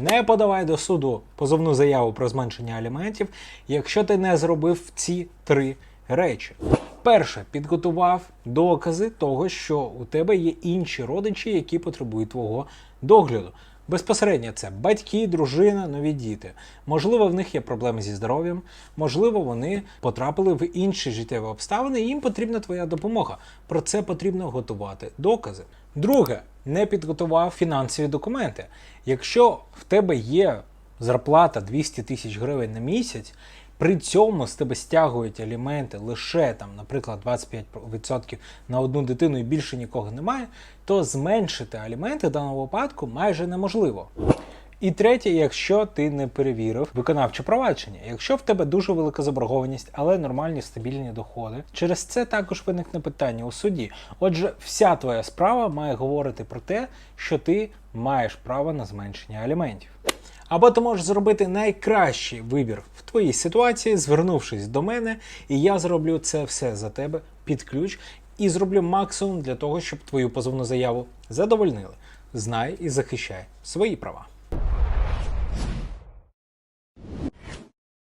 не подавай до суду позовну заяву про зменшення аліментів, якщо ти не зробив ці три речі. Перше, підготував докази того, що у тебе є інші родичі, які потребують твого догляду. Безпосередньо це батьки, дружина, нові діти. Можливо, в них є проблеми зі здоров'ям, можливо, вони потрапили в інші життєві обставини, і їм потрібна твоя допомога. Про це потрібно готувати докази. Друге, не підготував фінансові документи. Якщо в тебе є зарплата 200 тисяч гривень на місяць, при цьому з тебе стягують аліменти лише там, наприклад, 25% на одну дитину і більше нікого немає, то зменшити аліменти в даному випадку майже неможливо. І третє, якщо ти не перевірив виконавче провадження, якщо в тебе дуже велика заборгованість, але нормальні стабільні доходи, через це також виникне питання у суді. Отже, вся твоя справа має говорити про те, що ти маєш право на зменшення аліментів. Або ти можеш зробити найкращий вибір в твоїй ситуації, звернувшись до мене, і я зроблю це все за тебе під ключ і зроблю максимум для того, щоб твою позовну заяву задовольнили. Знай і захищай свої права.